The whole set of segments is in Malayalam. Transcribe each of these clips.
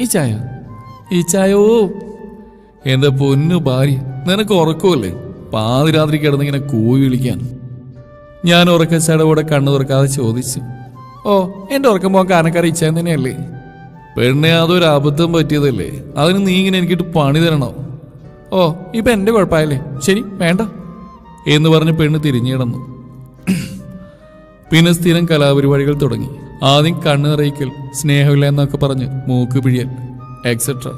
ഈ ചായ? എന്റെ പൊന്നു ഭാര്യ നിനക്ക് ഉറക്കമല്ലേ? പാതിരാത്രി കിടന്നിങ്ങനെ കൂവി വിളിക്കാൻ. ഞാൻ ഉറക്കച്ചടവോടെ കണ്ണു തുറക്കാതെ ചോദിച്ചു. ഓ എന്റെ ഉറക്കം പോകാൻ കാരണക്കാരെ ഇച്ചായം തന്നെയല്ലേ? പെണ്ണെ അതൊരു അബദ്ധം പറ്റിയതല്ലേ? അതിന് നീ ഇങ്ങനെ എനിക്കിട്ട് പണി തരണോ? ഓ ഇപ്പൊ എന്റെ കുഴപ്പമായല്ലേ? ശരി വേണ്ട. എന്ന് പറഞ്ഞ് പെണ്ണ് തിരിഞ്ഞു കിടന്നു. പിന്നെ സ്ഥിരം കലാപരിപാടികൾ തുടങ്ങി. ആദ്യം കണ്ണു നിറയിക്കൽ സ്നേഹമില്ല എന്നൊക്കെ പറഞ്ഞ് മൂക്ക് പിഴിയൽ എക്സെട്ര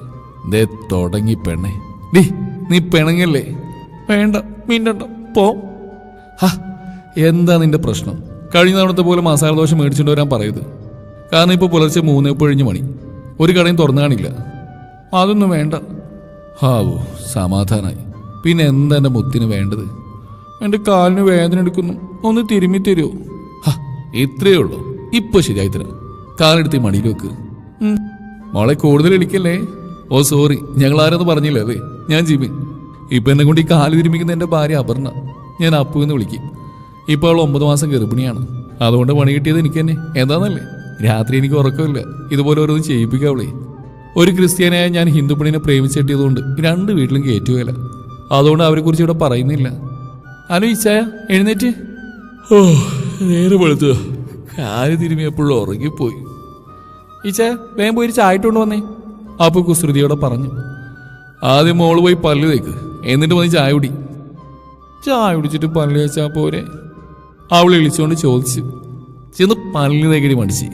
ദേ തുടങ്ങി പെണ്ണേ. ഡി നീ പിണങ്ങല്ലേ? വേണ്ട മിണ്ടണ്ട പോ. ഹാ എന്താ നിന്റെ പ്രശ്നം? കഴിഞ്ഞ തവണത്തെ പോലെ മസാല ദോശ മേടിച്ചുകൊണ്ട് വരാൻ പറയത് കാരണം ഇപ്പോൾ പുലർച്ചെ മൂന്നേ പൊഴിഞ്ഞ് മണി. ഒരു കടയും തുറന്നു കാണില്ല. അതൊന്നും വേണ്ട. ഹാവോ സമാധാനായി. പിന്നെ എന്താ എന്റെ മുത്തിന് വേണ്ടത്? എന്റെ കാലിന് വേദന എടുക്കുന്നു. ഒന്ന് തിരുമ്മി തരുമോ ഹ, ഇത്രയേ ഉള്ളൂ. ഇപ്പൊ ശരിയായി തരാം. കാലെടുത്ത് ഈ മടിയിൽ വെക്ക്. മോളെ കൂടുതൽ ഇടിക്കല്ലേ ഓ സോറി ഞങ്ങൾ ആരൊന്നും പറഞ്ഞില്ല അതെ? ഞാൻ ജിമി. ഇപ്പൊ എന്നെ കൊണ്ട് ഈ കാൽ തിരുമിക്കുന്ന എന്റെ ഭാര്യ അപർണ. ഞാൻ അപ്പു എന്ന് വിളിക്കും. ഇപ്പൊ അവൾ ഒമ്പത് മാസം ഗർഭിണിയാണ്. അതുകൊണ്ട് പണി കിട്ടിയത് എനിക്ക് തന്നെ എന്താന്നല്ലേ? രാത്രി എനിക്ക് ഉറക്കമില്ല. ഇതുപോലെ ഓരോന്ന് ചെയ്യിപ്പിക്കാവളേ ഒരു ക്രിസ്ത്യാനിയായ ഞാൻ ഹിന്ദു പെണ്ണിനെ പ്രേമിച്ചെട്ടിയതുകൊണ്ട് രണ്ട് വീട്ടിലും കയറ്റുകയില്ല. അതുകൊണ്ട് അവരെ കുറിച്ച് ഇവിടെ പറയുന്നില്ല. അനു ഇച്ചായ എഴുന്നേറ്റ്. ഓ നേരെ വെളുത്തു കാൽ തിരുമിയപ്പോഴും ഉറങ്ങിപ്പോയി. ഈച്ച വേഗം പോയി ചായട്ടുകൊണ്ട് വന്നേ. അപ്പൊ കുസൃതിയോടെ പറഞ്ഞു ആദ്യം മോൾ പോയി പല്ല് തേക്ക് എന്നിട്ട് വന്ന് ചായ കുടി. ചായ കുടിച്ചിട്ട് പല്ല് തേച്ചാ പോരെ. അവൾ വിളിച്ചുകൊണ്ട് ചോദിച്ചു ചെന്ന് പല്ല് തേക്കടി മടിച്ച്.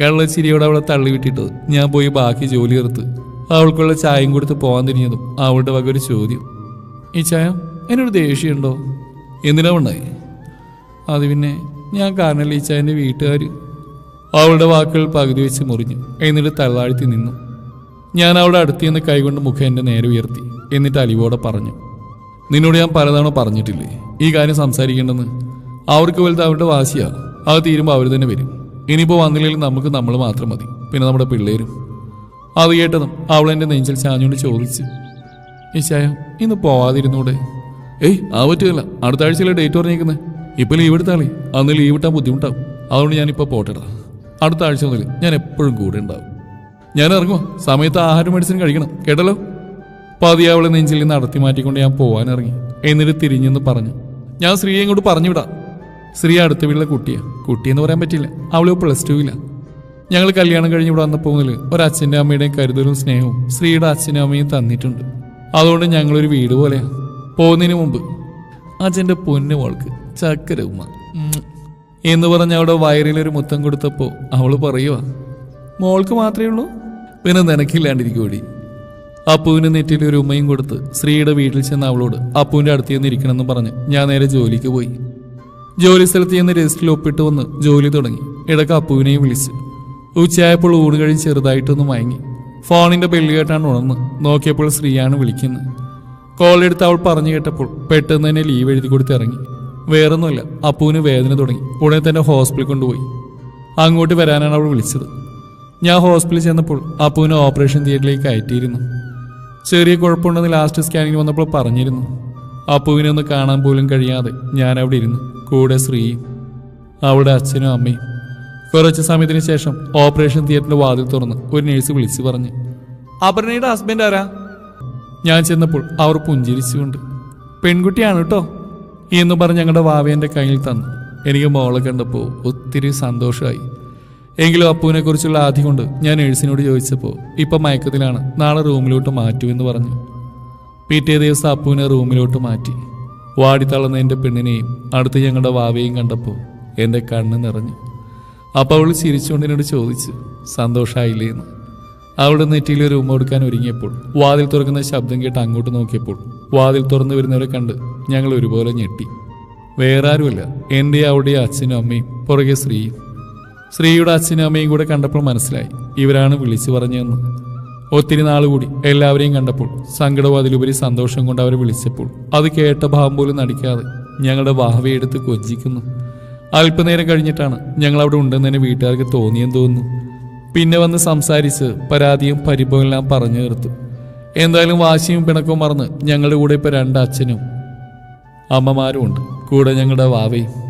കള്ളച്ചിരിയോടെ അവളെ തള്ളി വിട്ടിട്ട് ഞാൻ പോയി ബാക്കി ജോലി എടുത്ത് അവൾക്കുള്ള ചായയും കൊടുത്ത് പോകാൻ തിരിഞ്ഞതും അവളുടെ വക ഒരു ചോദ്യം. ഈ ചായ എന്നോട് ദേഷ്യമുണ്ടോ എന്തിനാ ഉണ്ടായി അത് പിന്നെ ഞാൻ കാരണമല്ല ഈ ചായന്റെ വീട്ടുകാർ അവളുടെ വാക്കുകൾ പകുതി വെച്ച് മുറിഞ്ഞു എന്നിട്ട് തള്ളാഴ്ത്തി നിന്നു. ഞാൻ അവളുടെ അടുത്ത് നിന്ന് കൈകൊണ്ട് മുഖം എന്റെ നേരെ ഉയർത്തി എന്നിട്ട് അലിവോടെ പറഞ്ഞു നിന്നോട് ഞാൻ പലതവണ പറഞ്ഞിട്ടില്ലേ ഈ കാര്യം സംസാരിക്കേണ്ടെന്ന്? അവർക്ക് വലുത് അവരുടെ വാശിയാ. അത് തീരുമ്പോൾ അവർ തന്നെ വരും. ഇനിയിപ്പോൾ വന്നില്ലെങ്കിൽ നമുക്ക് നമ്മൾ മാത്രം മതി. പിന്നെ നമ്മുടെ പിള്ളേരും. അത് കേട്ടതും അവൾ എന്റെ നെഞ്ചിൽ ചാഞ്ഞുകൊണ്ട് ചോദിച്ചു ഈശായ ഇന്ന് പോവാതിരുന്നൂടെ? ഏയ് ആ പറ്റുകയില്ല അടുത്ത ആഴ്ചയിലെ ഡേറ്റ് പറഞ്ഞേക്കുന്നത് ഇപ്പൊ ലീവ് എടുത്താളേ അന്ന് ലീവ് ഇട്ടാൻ ബുദ്ധിമുട്ടാവും. അതുകൊണ്ട് ഞാനിപ്പോൾ പോട്ടെടാ. അടുത്ത ആഴ്ച മുതൽ ഞാൻ എപ്പോഴും കൂടെ ഉണ്ടാവും. ഞാൻ ഇറങ്ങുമോ സമയത്ത് ആഹാരം മെഡിസിൻ കഴിക്കണം. കേട്ടല്ലോ? പതിയെ അവളെ നെഞ്ചിൽ നിന്ന് നടത്തി മാറ്റിക്കൊണ്ട് ഞാൻ പോവാനിറങ്ങി. എന്നിട്ട് തിരിഞ്ഞെന്ന് പറഞ്ഞു. ഞാൻ ശ്രീയെ ഇങ്ങോട്ട് പറഞ്ഞു വിടാം ശ്രീ അടുത്ത വീട്ടിലെ കുട്ടിയാ. കുട്ടിയെന്ന് പറയാൻ പറ്റില്ല. അവൾ പ്ലസ് ടു ഇല്ല ഞങ്ങൾ കല്യാണം കഴിഞ്ഞ് ഇവിടെ വന്നപ്പോൾ മുതൽ ഒരു അച്ഛന്റെ അമ്മയുടെയും കരുതലും സ്നേഹവും ശ്രീയുടെ അച്ഛനും അമ്മയും തന്നിട്ടുണ്ട്. അതുകൊണ്ട് ഞങ്ങളൊരു വീട് പോലെയാണ് പോകുന്നതിന് മുമ്പ്. അച്ഛന്റെ പൊന്നു മോൾക്ക്. ചക്കര ഉമ്മ. എന്ന് പറഞ്ഞ് അവിടെ വയറിലൊരു മുത്തം കൊടുത്തപ്പോൾ അവൾ പറയുവാ മോൾക്ക് മാത്രമേ ഉള്ളൂ? പിന്നെ നിനക്കില്ലാണ്ടിരിക്കുവടി അപ്പുവിന് നെറ്റിൽ ഒരു ഉമ്മയും കൊടുത്ത് ശ്രീയുടെ വീട്ടിൽ ചെന്ന് അവളോട് അപ്പുവിന്റെ അടുത്ത് ചെന്ന് ഇരിക്കണമെന്ന് പറഞ്ഞ് ഞാൻ നേരെ ജോലിക്ക് പോയി. ജോലി സ്ഥലത്ത് ചെന്ന് രജിസ്റ്ററിൽ ഒപ്പിട്ട് വന്ന് ജോലി തുടങ്ങി. ഇടയ്ക്ക് അപ്പുവിനെയും വിളിച്ച് ഉച്ചയായപ്പോൾ ഊണ് കഴിഞ്ഞ് ചെറുതായിട്ടൊന്ന് മയങ്ങി. ഫോണിന്റെ ബെല്ല് കേട്ടാണ് ഉണർന്ന്. നോക്കിയപ്പോൾ ശ്രീയാണ് വിളിക്കുന്നത്. കോൾ എടുത്ത് അവൾ പറഞ്ഞു കേട്ടപ്പോൾ പെട്ടെന്ന് തന്നെ ലീവ് എഴുതി കൊടുത്ത് ഇറങ്ങി. വേറൊന്നുമല്ല അപ്പുവിന് വേദന തുടങ്ങി. ഉടനെ തന്നെ ഹോസ്പിറ്റലിൽ കൊണ്ടുപോയി. അങ്ങോട്ട് വരാനാണ് അവൾ വിളിച്ചത്. ഞാൻ ഹോസ്പിറ്റലിൽ ചെന്നപ്പോൾ അപ്പുവിനെ ഓപ്പറേഷൻ തിയേറ്ററിലേക്ക് കയറ്റിയിരുന്നു. ചെറിയ കുഴപ്പമുണ്ടെന്ന് ലാസ്റ്റ് സ്കാനിങ് വന്നപ്പോൾ പറഞ്ഞിരുന്നു. അപ്പുവിനെ ഒന്ന് കാണാൻ പോലും കഴിയാതെ ഞാൻ അവിടെ ഇരുന്നു. കൂടെ ശ്രീയും അവളുടെ അച്ഛനും അമ്മയും. കുറച്ച് സമയത്തിന് ശേഷം ഓപ്പറേഷൻ തിയേറ്ററിന്റെ വാതിൽ തുറന്ന് ഒരു നേഴ്സ് വിളിച്ചു പറഞ്ഞു അപർണയുടെ ഹസ്ബൻഡ് ആരാ? ഞാൻ ചെന്നപ്പോൾ അവർ പുഞ്ചിരിച്ചുകൊണ്ട് പെൺകുട്ടിയാണ് കേട്ടോ എന്ന് പറഞ്ഞ് ഞങ്ങളുടെ വാവേന്റെ കയ്യിൽ തന്നു. എനിക്ക് മോളെ കണ്ടപ്പോൾ ഒത്തിരി സന്തോഷമായി. എങ്കിലും അപ്പുവിനെ കുറിച്ചുള്ള ആദ്യം കൊണ്ട് ഞാൻ നേഴ്സിനോട് ചോദിച്ചപ്പോൾ ഇപ്പൊ മയക്കത്തിലാണ് നാളെ റൂമിലോട്ട് മാറ്റുമെന്ന് പറഞ്ഞു. പിറ്റേ ദിവസം അപ്പുവിനെ റൂമിലോട്ട് മാറ്റി. വാടിത്തളർന്ന എന്റെ പെണ്ണിനെയും അടുത്ത് ഞങ്ങളുടെ വാവയും കണ്ടപ്പോൾ എന്റെ കണ്ണ് നിറഞ്ഞു. അപ്പോൾ അവൾ ചിരിച്ചുകൊണ്ട് എന്നോട് ചോദിച്ചു സന്തോഷമായില്ലേ എന്ന് അവളുടെ നെറ്റിയിൽ റൂം കൊടുക്കാൻ ഒരുങ്ങിയപ്പോൾ വാതിൽ തുറക്കുന്ന ശബ്ദം കേട്ട് അങ്ങോട്ട് നോക്കിയപ്പോൾ വാതിൽ തുറന്നു വരുന്നവരെ കണ്ട് ഞങ്ങൾ ഒരുപോലെ ഞെട്ടി. വേറെ ആരുമല്ല എന്റെ അവിടെ അച്ഛനും അമ്മയും പുറകെ ശ്രീയും സ്ത്രീയുടെ അച്ഛനും അമ്മയും കൂടെ കണ്ടപ്പോൾ മനസ്സിലായി ഇവരാണ് വിളിച്ചു പറഞ്ഞതെന്ന്. ഒത്തിരി നാൾ കൂടി എല്ലാവരെയും കണ്ടപ്പോൾ സങ്കടവും അതിലുപരി സന്തോഷം കൊണ്ട് അവരെ വിളിച്ചപ്പോൾ അത് കേട്ട ഭാവം പോലും നടിക്കാതെ ഞങ്ങളുടെ വാഹവയെടുത്ത് കൊഞ്ചിക്കുന്നു അല്പനേരം കഴിഞ്ഞിട്ടാണ് ഞങ്ങൾ അവിടെ ഉണ്ടെന്ന് തന്നെ വീട്ടുകാർക്ക് തോന്നിയെന്ന് തോന്നുന്നു. പിന്നെ വന്ന് സംസാരിച്ച് പരാതിയും പരിഭവം എല്ലാം പറഞ്ഞു തീർത്തു. എന്തായാലും വാശിയും പിണക്കവും മറന്ന് ഞങ്ങളുടെ കൂടെ ഇപ്പൊ രണ്ട് അച്ഛനും അമ്മമാരും ഉണ്ട്. കൂടെ ഞങ്ങളുടെ വാവയും.